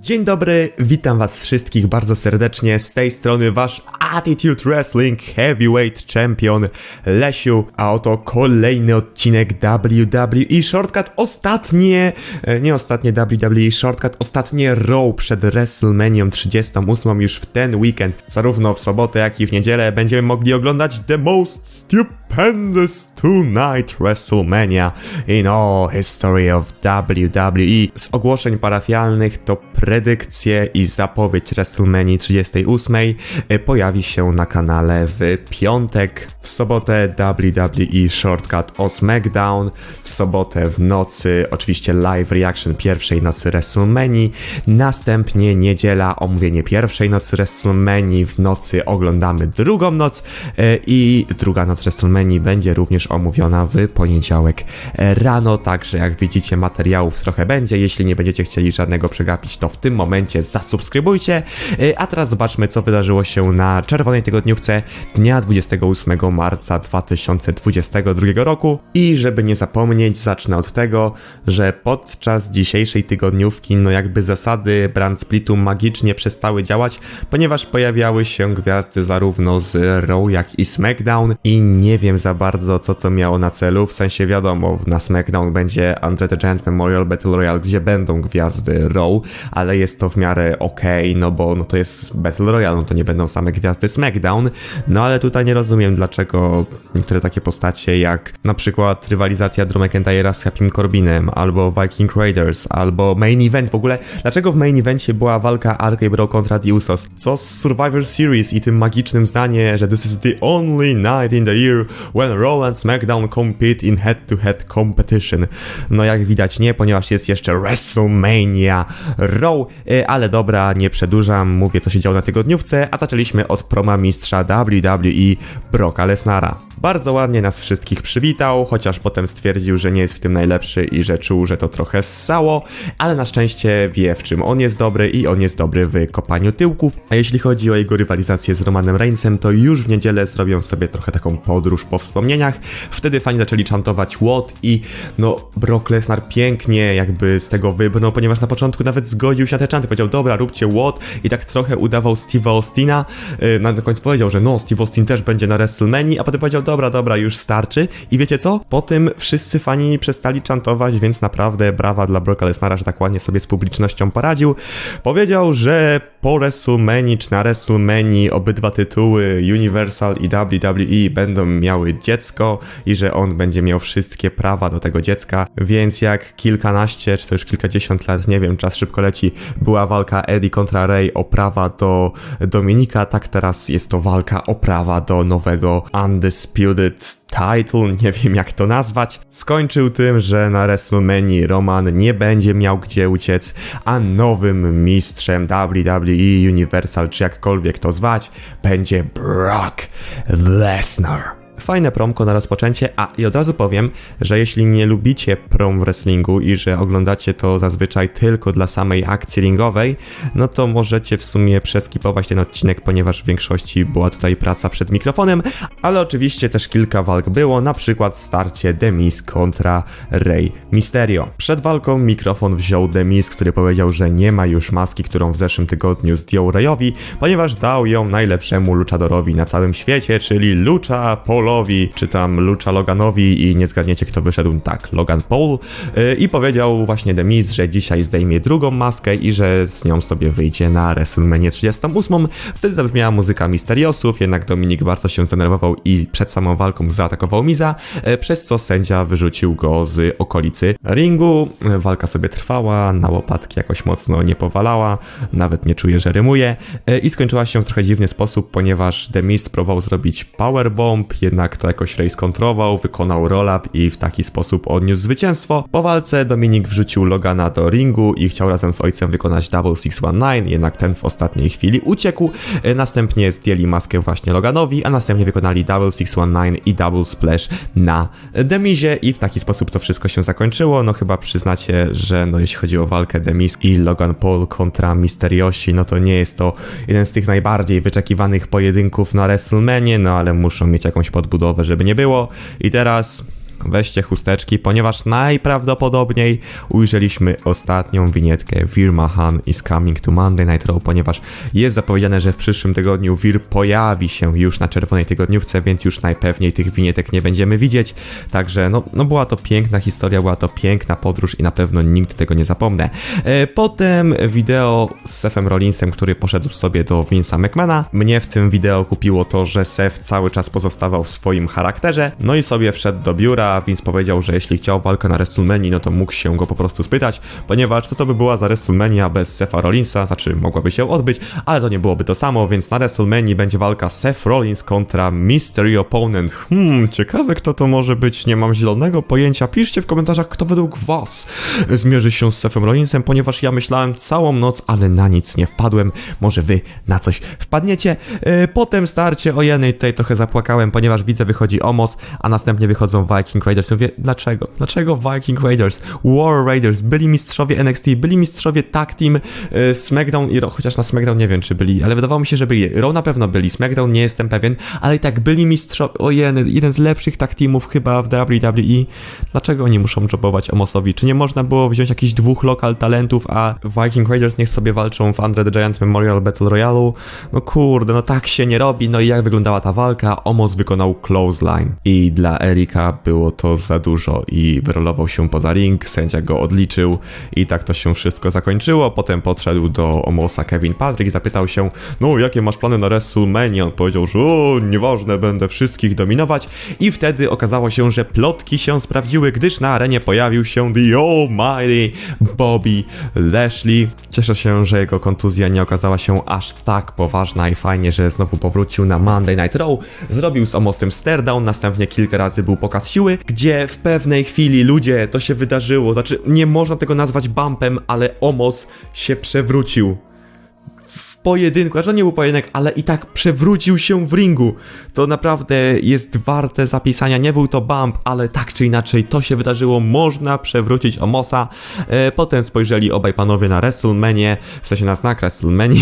Dzień dobry, witam was wszystkich bardzo serdecznie, z tej strony wasz Attitude Wrestling Heavyweight Champion Lesiu, a oto kolejny odcinek WWE Shortcut, ostatnie, e, nie ostatnie WWE Shortcut, ostatnie Raw przed WrestleManią 38 już w ten weekend, zarówno w sobotę jak i w niedzielę będziemy mogli oglądać The Most Stupendous Tonight WrestleMania. In all history of WWE. Z ogłoszeń parafialnych to predykcje i zapowiedź WrestleMania 38 e, pojawi się na kanale w piątek. W sobotę WWE Shortcut o SmackDown, w sobotę w nocy oczywiście live reaction pierwszej nocy WrestleMania, następnie niedziela omówienie pierwszej nocy WrestleMania, w nocy oglądamy drugą noc e, i druga noc WrestleMania będzie również omówiona w poniedziałek rano, także jak widzicie materiałów trochę będzie, jeśli nie będziecie chcieli żadnego przegapić, to w tym momencie zasubskrybujcie, E, a teraz zobaczmy co wydarzyło się na czerwonej tygodniówce dnia 28 marca 2022 roku. I żeby nie zapomnieć zacznę od tego, że podczas dzisiejszej tygodniówki no jakby zasady brand splitu magicznie przestały działać, ponieważ pojawiały się gwiazdy zarówno z Raw jak i SmackDown. I nie wiem za bardzo co to miało na celu, w sensie wiadomo na SmackDown będzie Andre the Giant Memorial Battle Royale, gdzie będą gwiazdy Raw, ale jest to w miarę okej, no bo no to jest Battle Royale, no to nie będą same gwiazdy SmackDown, no ale tutaj nie rozumiem dlaczego niektóre takie postacie jak na przykład rywalizacja Drew McIntyre'a z Happym Corbinem, albo Viking Raiders, albo Main Event w ogóle, dlaczego w Main Evencie była walka RK Bro kontra The Usos? Co z Survivor Series i tym magicznym zdanie, że this is the only night in the year when Raw and SmackDown compete in head-to-head competition. No jak widać nie, ponieważ jest jeszcze WrestleMania Raw, y, ale dobra, nie przedłużam, mówię co się działo na tygodniówce, a zaczęliśmy od proma mistrza WWE Brocka Lesnara. Bardzo ładnie nas wszystkich przywitał, chociaż potem stwierdził, że nie jest w tym najlepszy i że czuł, że to trochę ssało, ale na szczęście wie w czym on jest dobry i on jest dobry w kopaniu tyłków. A jeśli chodzi o jego rywalizację z Romanem Reignsem, to już w niedzielę zrobią sobie trochę taką podróż po wspomnieniach. Wtedy fani zaczęli czantować What i no Brock Lesnar pięknie jakby z tego wybrnął, ponieważ na początku nawet zgodził się na te czanty, powiedział dobra róbcie What i tak trochę udawał Steve'a Austina, yy, na końcu powiedział, że no Steve Austin też będzie na WrestleMania, a potem powiedział dobra, dobra, już starczy. I wiecie co? Po tym wszyscy fani przestali czantować, więc naprawdę brawa dla Brocka Lesnara, że tak ładnie sobie z publicznością poradził. Powiedział, że po WrestleMania czy na WrestleMania obydwa tytuły Universal i WWE będą miały dziecko i że on będzie miał wszystkie prawa do tego dziecka, więc jak kilkanaście, czy to już kilkadziesiąt lat, nie wiem, czas szybko leci, była walka Eddie kontra Ray o prawa do Dominika, tak teraz jest to walka o prawa do nowego Undisputed Title, nie wiem jak to nazwać, skończył tym, że na WrestleMania Roman nie będzie miał gdzie uciec, a nowym mistrzem WWE Universal, czy jakkolwiek to zwać, będzie Brock Lesnar. Fajne promko na rozpoczęcie, a i od razu powiem, że jeśli nie lubicie prom w wrestlingu i że oglądacie to zazwyczaj tylko dla samej akcji ringowej, no to możecie w sumie przeskipować ten odcinek, ponieważ w większości była tutaj praca przed mikrofonem, ale oczywiście też kilka walk było, na przykład starcie Demis kontra Rey Mysterio. Przed walką mikrofon wziął Demis, który powiedział, że nie ma już maski, którą w zeszłym tygodniu zdjął Reyowi, ponieważ dał ją najlepszemu luchadorowi na całym świecie, czyli Lucha Polowi, czy tam Lucha Loganowi i nie zgadniecie kto wyszedł, tak, Logan Paul yy, i powiedział właśnie Demis, że dzisiaj zdejmie drugą maskę i że z nią sobie wyjdzie na WrestleMania 38. Wtedy zabrzmiała muzyka Misteriosów, jednak Dominik bardzo się zdenerwował i przed samą walką zaatakował Miza, yy, przez co sędzia wyrzucił go z okolicy ringu. Walka sobie trwała, na łopatki jakoś mocno nie powalała, nawet nie czuję, że rymuje yy, i skończyła się w trochę dziwny sposób, ponieważ Demis próbował zrobić powerbomb, jednak to jakoś Ray skontrował, wykonał roll-up i w taki sposób odniósł zwycięstwo. Po walce Dominik wrzucił Logana do ringu i chciał razem z ojcem wykonać Double 619, jednak ten w ostatniej chwili uciekł. E, Następnie zdjęli maskę właśnie Loganowi, a następnie wykonali Double 619 i Double Splash na Demizie i w taki sposób to wszystko się zakończyło. No chyba przyznacie, że no jeśli chodzi o walkę Demis i Logan Paul kontra Misteriosi, no to nie jest to jeden z tych najbardziej wyczekiwanych pojedynków na WrestleMania, no ale muszą mieć jakąś podbudowę, żeby nie było. I teraz weźcie chusteczki, ponieważ najprawdopodobniej ujrzeliśmy ostatnią winietkę Vir Mahan is coming to Monday Night Raw, ponieważ jest zapowiedziane, że w przyszłym tygodniu Vir pojawi się już na czerwonej tygodniówce, więc już najpewniej tych winietek nie będziemy widzieć. Także no, no była to piękna historia, była to piękna podróż i na pewno nigdy tego nie zapomnę. E, potem wideo z Sefem Rollinsem, który poszedł sobie do Vince'a McMahona. Mnie w tym wideo kupiło to, że Sef cały czas pozostawał w swoim charakterze, no i sobie wszedł do biura. Vince powiedział, że jeśli chciał walkę na WrestleMania, no to mógł się go po prostu spytać, ponieważ co to by była za WrestleMania bez Sefa Rollinsa, znaczy mogłaby się odbyć, ale to nie byłoby to samo, więc na WrestleMania będzie walka Seth Rollins kontra Mystery Opponent. Hmm, ciekawe kto to może być, nie mam zielonego pojęcia. Piszcie w komentarzach, kto według was zmierzy się z Sefem Rollinsem, ponieważ ja myślałem całą noc, ale na nic nie wpadłem. Może wy na coś wpadniecie. Yy, potem starcie, ojeny, tutaj trochę zapłakałem, ponieważ widzę wychodzi Omos, a następnie wychodzą Viking Raiders. Mówię, dlaczego? Dlaczego Viking Raiders? War Raiders, byli mistrzowie NXT, byli mistrzowie Tag Team, yy, SmackDown i Raw, chociaż na SmackDown nie wiem, czy byli, ale wydawało mi się, że byli. Raw na pewno byli, SmackDown nie jestem pewien, ale i tak byli mistrzowie, ojeny, jeden z lepszych tag teamów chyba w WWE. Dlaczego oni muszą jobować Omosowi? Czy nie można było wziąć jakichś dwóch lokal talentów, a Viking Raiders niech sobie walczą w Andre the Giant Memorial Battle Royale? No kurde, no tak się nie robi. No i jak wyglądała ta walka? Omos wykonał clothesline. I dla Erika było to za dużo i wyrolował się poza ring, sędzia go odliczył i tak to się wszystko zakończyło. Potem podszedł do Omosa Kevin Patrick, zapytał się, no jakie masz plany na WrestleMania? On powiedział, że nieważne, będę wszystkich dominować i wtedy okazało się, że plotki się sprawdziły, gdyż na arenie pojawił się The Almighty Bobby Lashley. Cieszę się, że jego kontuzja nie okazała się aż tak poważna i fajnie, że znowu powrócił na Monday Night Raw. Zrobił z Omosem staredown, następnie kilka razy był pokaz siły, gdzie w pewnej chwili ludzie to się wydarzyło. Znaczy, nie można tego nazwać bumpem, ale Omos się przewrócił w pojedynku, znaczy to nie był pojedynek, ale i tak przewrócił się w ringu. To naprawdę jest warte zapisania. Nie był to bump, ale tak czy inaczej to się wydarzyło. Można przewrócić Omosa. E, potem spojrzeli obaj panowie na WrestleMania, w sensie na znak WrestleMania,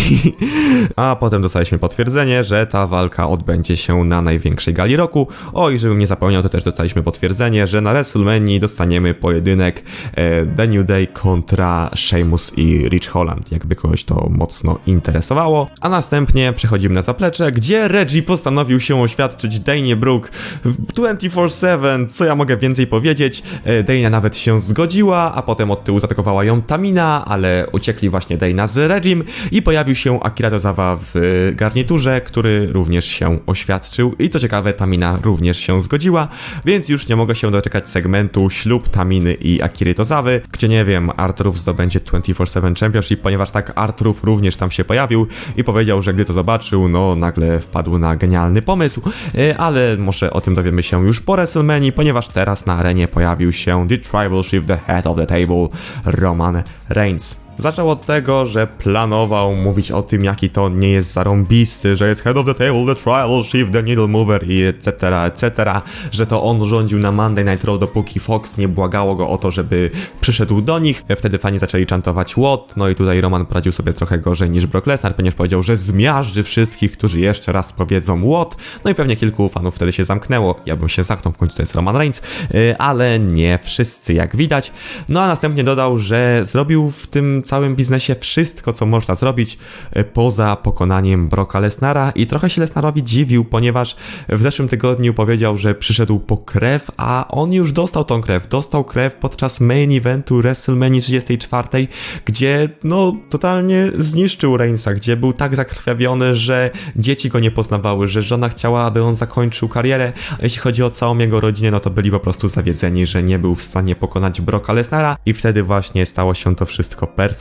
a potem dostaliśmy potwierdzenie, że ta walka odbędzie się na największej gali roku. O i żebym nie zapomniał, to też dostaliśmy potwierdzenie, że na WrestleMania dostaniemy pojedynek e, The New Day kontra Sheamus i Rich Holland. Jakby kogoś to mocno interesowało. A następnie przechodzimy na zaplecze, gdzie Reggie postanowił się oświadczyć Danie Brooke 24-7, co ja mogę więcej powiedzieć. E, Dana nawet się zgodziła, a potem od tyłu zaatakowała ją Tamina, ale uciekli właśnie Dana z Reggiem i pojawił się Akira Tozawa w e, garniturze, który również się oświadczył i co ciekawe Tamina również się zgodziła, więc już nie mogę się doczekać segmentu ślub Taminy i Akiry Tozawy, gdzie nie wiem, Arturów zdobędzie 24-7 Championship, ponieważ tak Arturów również tam się pojawił i powiedział, że gdy to zobaczył, no nagle wpadł na genialny pomysł, e, ale może o tym dowiemy się już po WrestleMania, ponieważ teraz na arenie pojawił się The Tribal Chief, The Head of the Table, Roman Reigns. Zaczął od tego, że planował mówić o tym, jaki to nie jest zarąbisty, że jest head of the table, the trial chief, the needle mover i etc., etc., że to on rządził na Monday Night Raw, dopóki Fox nie błagało go o to, żeby przyszedł do nich. Wtedy fani zaczęli chantować what, no i tutaj Roman poradził sobie trochę gorzej niż Brock Lesnar, ponieważ powiedział, że zmiażdży wszystkich, którzy jeszcze raz powiedzą what, no i pewnie kilku fanów wtedy się zamknęło. Ja bym się zamknął, w końcu to jest Roman Reigns, yy, ale nie wszyscy, jak widać. No a następnie dodał, że zrobił w tym całym biznesie wszystko, co można zrobić e, poza pokonaniem Broka Lesnara. I trochę się Lesnarowi dziwił, ponieważ w zeszłym tygodniu powiedział, że przyszedł po krew, a on już dostał tą krew. Dostał krew podczas main eventu WrestleMania 34, gdzie no totalnie zniszczył Reignsa, gdzie był tak zakrwawiony, że dzieci go nie poznawały, że żona chciała, aby on zakończył karierę, a jeśli chodzi o całą jego rodzinę, no to byli po prostu zawiedzeni, że nie był w stanie pokonać Broka Lesnara. I wtedy właśnie stało się to wszystko personalne,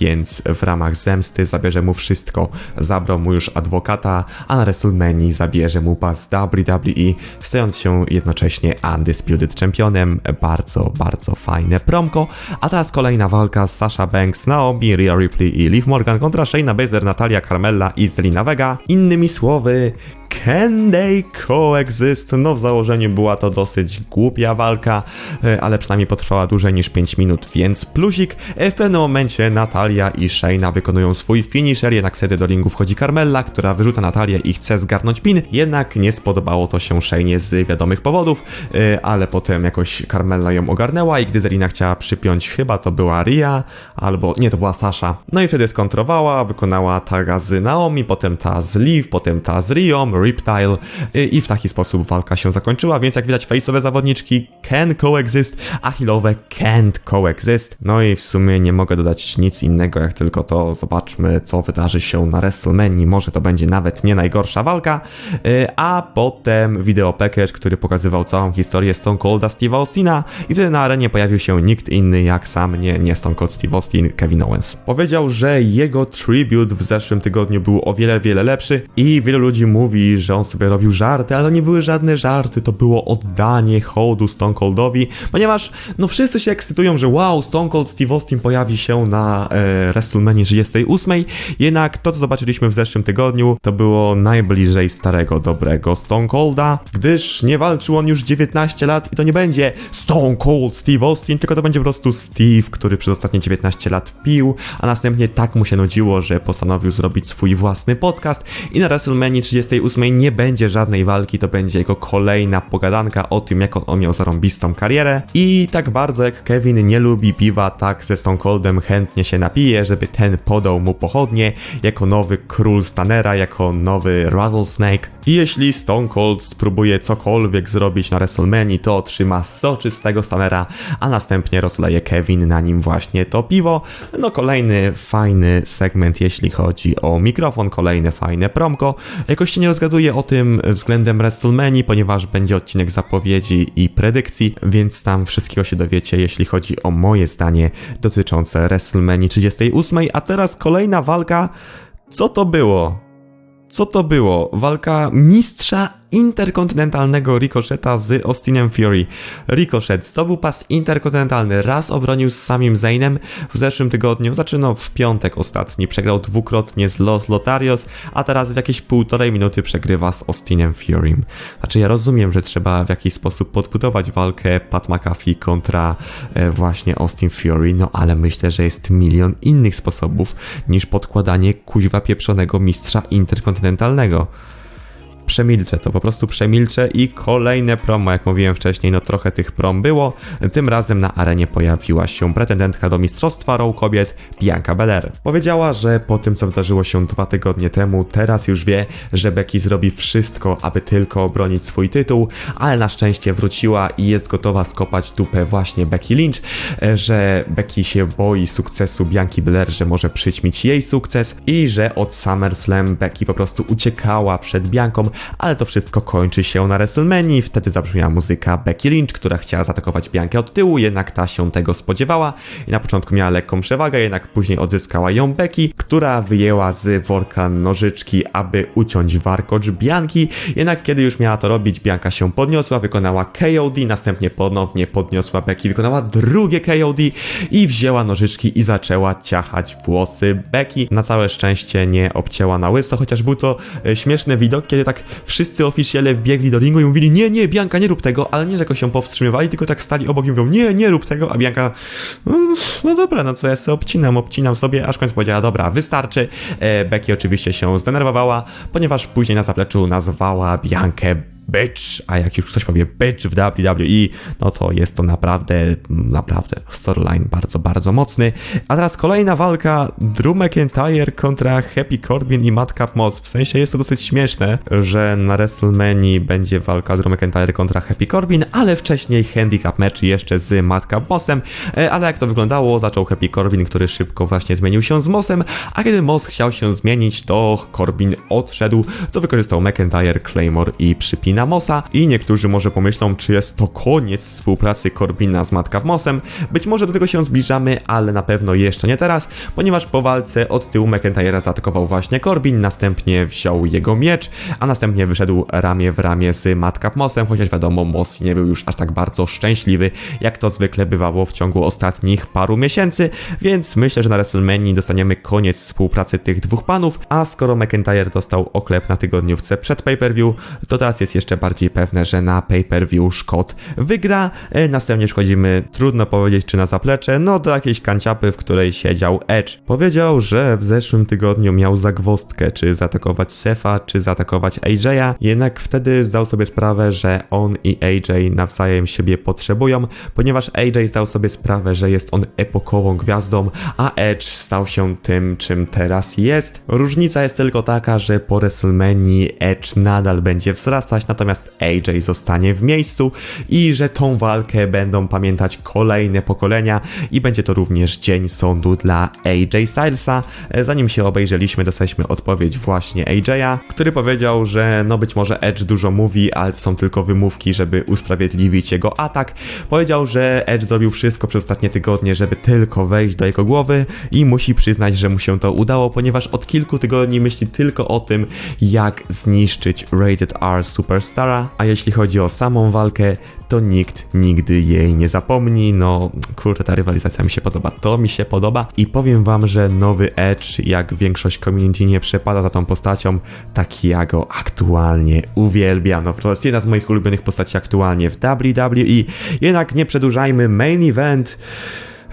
więc w ramach zemsty zabierze mu wszystko. Zabrał mu już adwokata, a na WrestleMania zabierze mu pas WWE, stając się jednocześnie Undisputed Championem. Bardzo, bardzo fajne promko. A teraz kolejna walka z Sasha Banks, Naomi, Rhea Ripley i Liv Morgan kontra Shayna Baszler, Natalia Carmella i Zelina Vega. Innymi słowy, Can they coexist? No w założeniu była to dosyć głupia walka, e, ale przynajmniej potrwała dłużej niż 5 minut, więc plusik. E, W pewnym momencie Natalia i Shayna wykonują swój finisher, jednak wtedy do ringu wchodzi Carmella, która wyrzuca Natalię i chce zgarnąć pin, jednak nie spodobało to się Shaynie z wiadomych powodów, e, ale potem jakoś Carmella ją ogarnęła i gdy Zerina chciała przypiąć, chyba to była Ria, albo nie, to była Sasha. No i wtedy skontrowała, wykonała taga z Naomi, potem ta z Liv, potem ta z Rią, Riptile y, i w taki sposób walka się zakończyła, więc jak widać face'owe zawodniczki can coexist, a healowe can't coexist. No i w sumie nie mogę dodać nic innego jak tylko to, zobaczmy co wydarzy się na WrestleMania, może to będzie nawet nie najgorsza walka, y, a potem wideo package, który pokazywał całą historię Stone Colda Steve'a Austina i wtedy na arenie pojawił się nikt inny jak sam, nie, nie Stone Cold Steve Austin, Kevin Owens. Powiedział, że jego tribute w zeszłym tygodniu był o wiele, wiele lepszy i wielu ludzi mówi, że on sobie robił żarty, ale to nie były żadne żarty, to było oddanie hołdu Stone Coldowi, ponieważ no wszyscy się ekscytują, że wow, Stone Cold Steve Austin pojawi się na e, WrestleMania 38, jednak to co zobaczyliśmy w zeszłym tygodniu to było najbliżej starego, dobrego Stone Colda, gdyż nie walczył on już 19 lat i to nie będzie Stone Cold Steve Austin, tylko to będzie po prostu Steve, który przez ostatnie 19 lat pił, a następnie tak mu się nudziło, że postanowił zrobić swój własny podcast i na WrestleMania 38 nie będzie żadnej walki, to będzie jego kolejna pogadanka o tym, jak on, on miał zarąbistą karierę i tak bardzo jak Kevin nie lubi piwa, tak ze Stone Coldem chętnie się napije, żeby ten podał mu pochodnie jako nowy król Stanera, jako nowy Rattlesnake i jeśli Stone Cold spróbuje cokolwiek zrobić na WrestleMania, to otrzyma soczystego Stanera, a następnie rozleje Kevin na nim właśnie to piwo. No kolejny fajny segment, jeśli chodzi o mikrofon, kolejne fajne promko. Jakoś się nie rozgaduję o tym względem WrestleMania, ponieważ będzie odcinek zapowiedzi i predykcji, więc tam wszystkiego się dowiecie, jeśli chodzi o moje zdanie dotyczące WrestleMania 38. A teraz kolejna walka. Co to było? Co to było? Walka mistrza interkontynentalnego Ricocheta z Austinem Fury. Ricochet zdobył pas interkontynentalny, raz obronił z samim Zainem w zeszłym tygodniu, znaczy no w piątek ostatni, przegrał dwukrotnie z Los Lotarios, a teraz w jakieś półtorej minuty przegrywa z Austinem Furym. Znaczy ja rozumiem, że trzeba w jakiś sposób podbudować walkę Pat McAfee kontra e, właśnie Austin Fury, no ale myślę, że jest milion innych sposobów niż podkładanie kuźwa pieprzonego mistrza interkontynentalnego przemilczę, to po prostu przemilczę i kolejne promo, jak mówiłem wcześniej, no trochę tych prom było. Tym razem na arenie pojawiła się pretendentka do Mistrzostwa Row Kobiet, Bianca Belair. Powiedziała, że po tym, co wydarzyło się dwa tygodnie temu, teraz już wie, że Becky zrobi wszystko, aby tylko obronić swój tytuł, ale na szczęście wróciła i jest gotowa skopać dupę właśnie Becky Lynch, e, że Becky się boi sukcesu Bianki Belair, że może przyćmić jej sukces i że od SummerSlam Becky po prostu uciekała przed Bianką, ale to wszystko kończy się na WrestleMania. Wtedy zabrzmiała muzyka Becky Lynch, która chciała zaatakować Biankę od tyłu, jednak ta się tego spodziewała i na początku miała lekką przewagę, jednak później odzyskała ją Becky, która wyjęła z worka nożyczki, aby uciąć warkocz Bianki. Jednak kiedy już miała to robić, Bianka się podniosła, wykonała KOD, następnie ponownie podniosła Becky, wykonała drugie KOD i wzięła nożyczki i zaczęła ciachać włosy Becky. Na całe szczęście nie obcięła na łyso, chociaż był to e, śmieszny widok, kiedy tak wszyscy oficjele wbiegli do ringu i mówili nie, nie, Bianka, nie rób tego, ale nie, że jakoś się powstrzymywali, tylko tak stali obok i mówią nie, nie rób tego, a Bianka no, no dobra, no co ja sobie obcinam, obcinam sobie, aż końcu powiedziała dobra, wystarczy. E, Becky oczywiście się zdenerwowała, ponieważ później na zapleczu nazwała Biankę bitch, a jak już ktoś powie bitch w WWE, no to jest to naprawdę, naprawdę storyline bardzo, bardzo mocny. A teraz kolejna walka Drew McIntyre kontra Happy Corbin i Madcap Moss. W sensie jest to dosyć śmieszne, że na WrestleMania będzie walka Drew McIntyre kontra Happy Corbin, ale wcześniej handicap match jeszcze z Madcap Mossem. E, Ale jak to wyglądało, zaczął Happy Corbin, który szybko właśnie zmienił się z Mossem, a kiedy Moss chciał się zmienić, to Corbin odszedł, co wykorzystał McIntyre, Claymore i przypinał Corbina Mossa i niektórzy może pomyślą, czy jest to koniec współpracy Corbina z Madcap Mossem. Być może do tego się zbliżamy, ale na pewno jeszcze nie teraz, ponieważ po walce od tyłu McIntyre'a zaatakował właśnie Corbin, następnie wziął jego miecz, a następnie wyszedł ramię w ramię z Madcap Mossem, chociaż wiadomo, Moss nie był już aż tak bardzo szczęśliwy, jak to zwykle bywało w ciągu ostatnich paru miesięcy, więc myślę, że na WrestleMania dostaniemy koniec współpracy tych dwóch panów, a skoro McIntyre dostał oklep na tygodniówce przed pay-per-view, to teraz jest jeszcze bardziej pewne, że na pay-per-view Szkot wygra. E, Następnie przechodzimy, trudno powiedzieć czy na zaplecze, no do jakiejś kanciapy, w której siedział Edge. Powiedział, że w zeszłym tygodniu miał zagwostkę, czy zaatakować Sefa, czy zaatakować AJ'a, jednak wtedy zdał sobie sprawę, że on i AJ nawzajem siebie potrzebują, ponieważ AJ zdał sobie sprawę, że jest on epokową gwiazdą, a Edge stał się tym, czym teraz jest. Różnica jest tylko taka, że po WrestleMania Edge nadal będzie wzrastać, natomiast AJ zostanie w miejscu i że tą walkę będą pamiętać kolejne pokolenia i będzie to również dzień sądu dla AJ Stylesa. E, Zanim się obejrzeliśmy, dostaliśmy odpowiedź właśnie AJ'a, który powiedział, że no być może Edge dużo mówi, ale to są tylko wymówki, żeby usprawiedliwić jego atak. Powiedział, że Edge zrobił wszystko przez ostatnie tygodnie, żeby tylko wejść do jego głowy i musi przyznać, że mu się to udało, ponieważ od kilku tygodni myśli tylko o tym, jak zniszczyć Rated R Superstara, a jeśli chodzi o samą walkę, to nikt nigdy jej nie zapomni. No, kurczę, ta rywalizacja mi się podoba. To mi się podoba i powiem wam, że nowy Edge, jak większość community nie przepada za tą postacią, tak ja go aktualnie uwielbiam. No, to jest jedna z moich ulubionych postaci aktualnie w WWE. Jednak nie przedłużajmy, main event.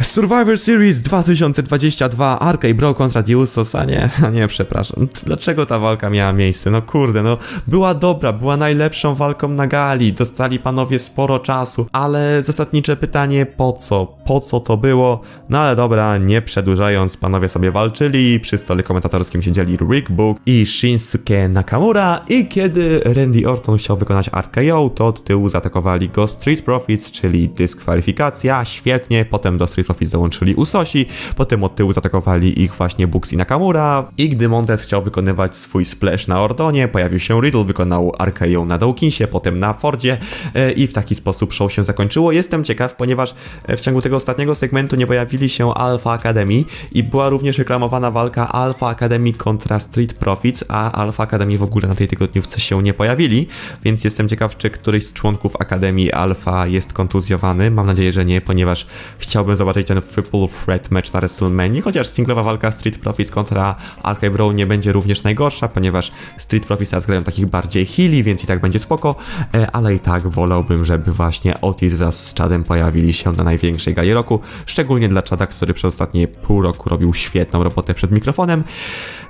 Survivor Series 2022 RK Bro kontra The Usos, a nie, a nie, przepraszam. Dlaczego ta walka miała miejsce? No kurde, no była dobra, była najlepszą walką na gali, dostali panowie sporo czasu, ale zasadnicze pytanie, po co? Po co to było? No ale dobra, nie przedłużając, panowie sobie walczyli, przy stole komentatorskim siedzieli Rick Book i Shinsuke Nakamura i kiedy Randy Orton chciał wykonać RKO, to od tyłu zaatakowali go Street Profits, czyli dyskwalifikacja, świetnie, potem do Street Profits dołączyli Usosi, potem od tyłu zaatakowali ich właśnie Buks i Nakamura i gdy Montez chciał wykonywać swój splash na Ordonie, pojawił się Riddle, wykonał RKO na Dawkinsie, potem na Fordzie e, i w taki sposób show się zakończyło. Jestem ciekaw, ponieważ e, w ciągu tego ostatniego segmentu nie pojawili się Alpha Academy i była również reklamowana walka Alpha Academy kontra Street Profits, a Alpha Academy w ogóle na tej tygodniówce się nie pojawili, więc jestem ciekaw, czy któryś z członków Akademii Alpha jest kontuzjowany. Mam nadzieję, że nie, ponieważ chciałbym zobaczyć ten triple threat match na WrestleMania, chociaż singlowa walka Street Profits kontra RK Bro nie będzie również najgorsza, ponieważ Street Profits teraz grają takich bardziej heali, więc i tak będzie spoko, e, ale i tak wolałbym, żeby właśnie Otis wraz z Chadem pojawili się na największej gali roku, szczególnie dla Chada, który przez ostatnie pół roku robił świetną robotę przed mikrofonem.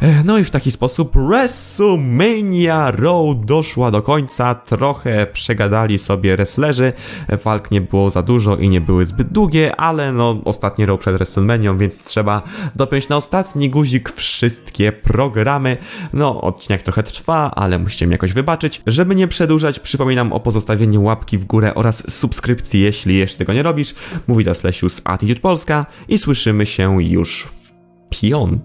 E, No i w taki sposób WrestleMania Road doszła do końca, trochę przegadali sobie wrestlerzy, walk nie było za dużo i nie były zbyt długie, ale no ostatni rok przed WrestleManią, więc trzeba dopiąć na ostatni guzik wszystkie programy. No odcinek trochę trwa, ale musicie mi jakoś wybaczyć. Żeby nie przedłużać, przypominam o pozostawieniu łapki w górę oraz subskrypcji, jeśli jeszcze tego nie robisz. Mówi do Slesiu z Attitude Polska i słyszymy się już w pion.